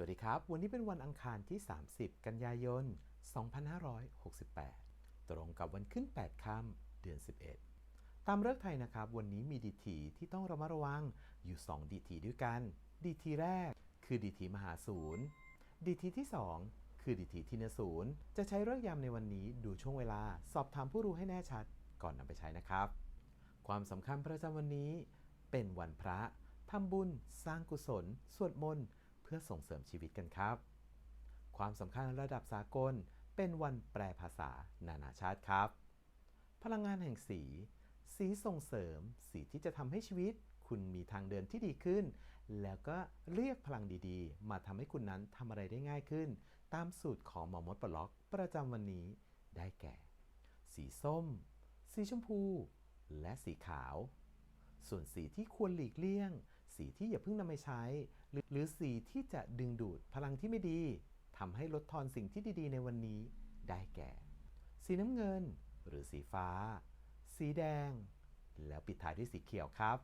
สวัสดีครับ วันนี้เป็นวันอังคารที่ 30 กันยายน 2568 ตรงกับวันขึ้น 8 ค่ำเดือน 11 ตามเลิกไทยนะครับ วันนี้มีดีทีที่ต้องระมัดระวังอยู่ 2 ดีทีด้วยกันดีทีแรกคือดีทีมหาศูนย์ดีทีที่ 2 คือดีทีทินศูนย์จะใช้เลิกยามในวันนี้ดูช่วงเวลา สอบถามผู้รู้ให้แน่ชัด ก่อนนำไปใช้นะครับ ความสำคัญประจำวันนี้ เป็นวันพระทำบุญ สร้างกุศล สวดมนต์ พื่อส่งเสริมชีวิตกันครับ ความสำคัญระดับสากลเป็นวันแปลภาษานานาชาติครับ พลังงานแห่งสี สีส่งเสริม สีที่จะทำให้ชีวิต คุณมีทางเดินที่ดีขึ้น แล้วก็เรียกพลังดีๆ มาทำให้คุณนั้นทำอะไรได้ง่ายขึ้น ตามสูตรของหมอมดปลล็อก ประจำวันนี้ได้แก่ สีส้ม สีชมพู และสีขาว ส่วนสีที่ควรหลีกเลี่ยง สีที่อย่าเพิ่งนำไปใช้ หรือสีที่จะดึงดูดพลังที่ไม่ดีทำให้ลดทอนสิ่งที่ดีๆ ในวันนี้ได้แก่ สีน้ำเงิน หรือสีฟ้า สีแดง แล้วปิดท้ายด้วยสีเขียวครับ